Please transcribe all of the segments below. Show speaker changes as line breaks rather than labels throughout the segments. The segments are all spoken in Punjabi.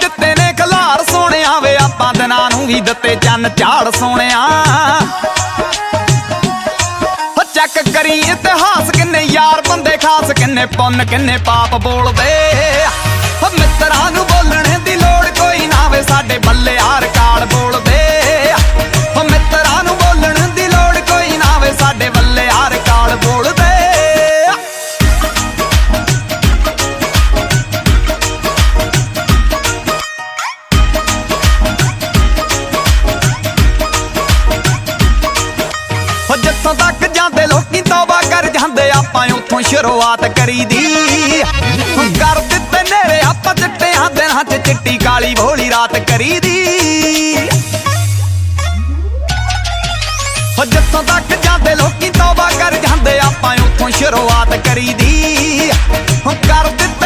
ਦਿੱਤੇ ਨੇ ਖਲਾਰ ਸੋਹਣਿਆ ਵੇ, ਆਪਾਂ ਦਿਨਾਂ ਨੂੰ ਵੀ ਦਿੱਤੇ ਚੰਨ ਝਾੜ ਸੋਹਣਿਆ। ਚੱਕ ਕਰੀ ਇਤਿਹਾਸ, ਕਿੰਨੇ ਯਾਰ ਬੰਦੇ ਖਾਸ, ਕਿੰਨੇ ਪੁੰਨ, ਕਿੰਨੇ ਪਾਪ ਬੋਲਦੇ। ਮਿੱਤਰਾਂ ਨੂੰ ਸ਼ੁਰੂਆਤ ਕਰੀ ਦੀ ਕਰ ਦਿੱਤੇ ਨੇਰੇ ਆਪਾਂ ਚਿੱਟਿਆਂ ਦਿਨਾਂ 'ਚ ਚਿੱਟੀ ਕਾਲੀ ਭੋਲੀ ਰਾਤ ਕਰੀਦੀ। ਹੋ ਜਿੱਥੋਂ ਤੱਕ ਜਾਂਦੇ ਲੋਕੀ ਤੋਬਾ ਕਰ ਜਾਂਦੇ, ਆਪਾਂ ਉੱਥੋਂ ਸ਼ੁਰੂਆਤ ਕਰੀ ਦੀ ਹੋ ਕਰ ਦਿੱਤੇ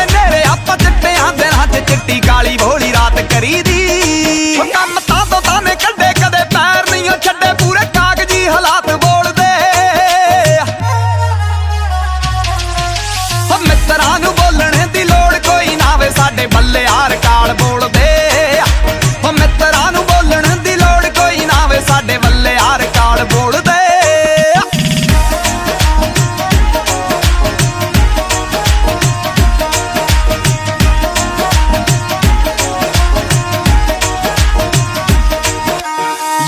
ਸਾਡੇ ਬੱਲੇ ਯਾਰ ਕਾਲ ਬੋਲਦੇ ਹੋ ਮਿੱਤਰਾਂ ਨੂੰ ਬੋਲਣ ਦੀ ਲੋੜ ਕੋਈ ਨਾ ਵੇ ਸਾਡੇ ਬੱਲੇ ਯਾਰ ਕਾਲ ਬੋਲਦੇ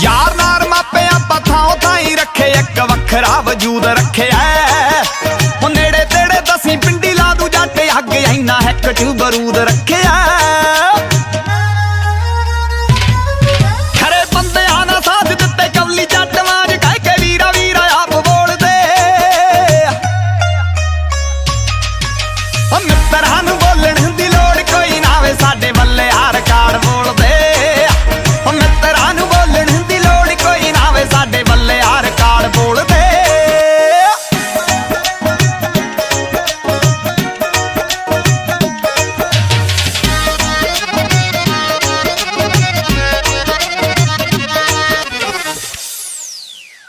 ਯਾਰ ਨਾਰ ਮਾਪਿਆਂ ਪਥਾਂ ਥਾਈ ਰੱਖੇ, ਇੱਕ ਵੱਖਰਾ ਵਜੂਦ ਰੱਖਿਆ ਐਨਾ ਚ ਬਰੂਦ ਰੱਖਿਆ। ਖਰੇ ਬੰਦਿਆਂ ਨਾਲ ਸਾਥ ਦਿੱਤੇ ਕਵਲੀ ਜੱਟ ਵਾਂਝ ਕਹਿ ਕੇ ਵੀਰਾ ਵੀਰਾ ਆਪ ਬੋਲਦੇ। ਉਹ ਮਿੱਤਰਾਂ